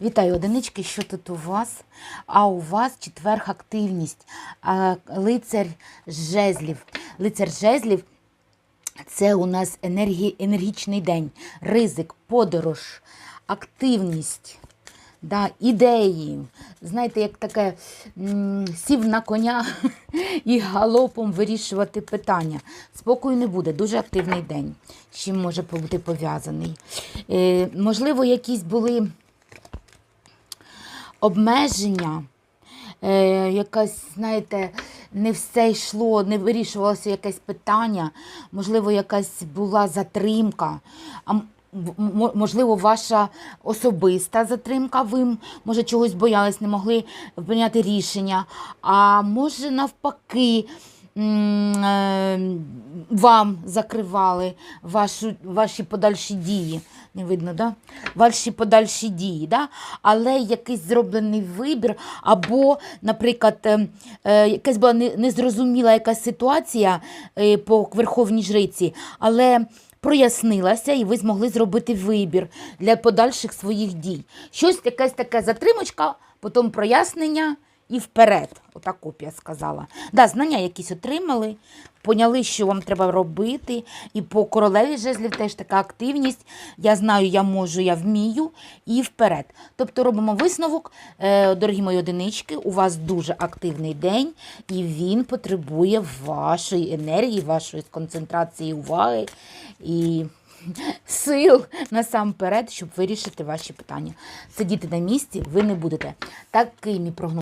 Вітаю, одинички, що тут у вас? А у вас четверг активність, лицар жезлів. Лицар жезлів це у нас енергі, енергічний день, ризик, подорож, активність, да, ідеї. Знаєте, як таке сів на коня і галопом вирішувати питання. Спокою не буде, дуже активний день. Чим може бути пов'язаний? Е, можливо, якісь були обмеження, е, якась, знаєте, не все йшло, не вирішувалося якесь питання, можливо, якась була затримка. А можливо, ваша особиста затримка, ви може чогось боялись, не могли прийняти рішення. А може навпаки. Е, Вам закривали вашу, ваші подальші дії. Не видно, да? Ваші подальші дії, да? але якийсь зроблений вибір, або, наприклад, е, е, якась була незрозуміла якась ситуація е, по Верховній Жриці, але прояснилася, і ви змогли зробити вибір для подальших своїх дій. Щось якась така затримочка, потім прояснення і вперед. Отак копія сказала. Да, знання якісь отримали, поняли, що вам треба робити. І по королеві жезлів теж така активність. Я знаю, я можу, я вмію і вперед. Тобто робимо висновок, Е, дорогі мої одинички, у вас дуже активний день, і він потребує вашої енергії, вашої концентрації уваги і сил насамперед, щоб вирішити ваші питання. Сидіти на місці ви не будете. Такий мій прогноз.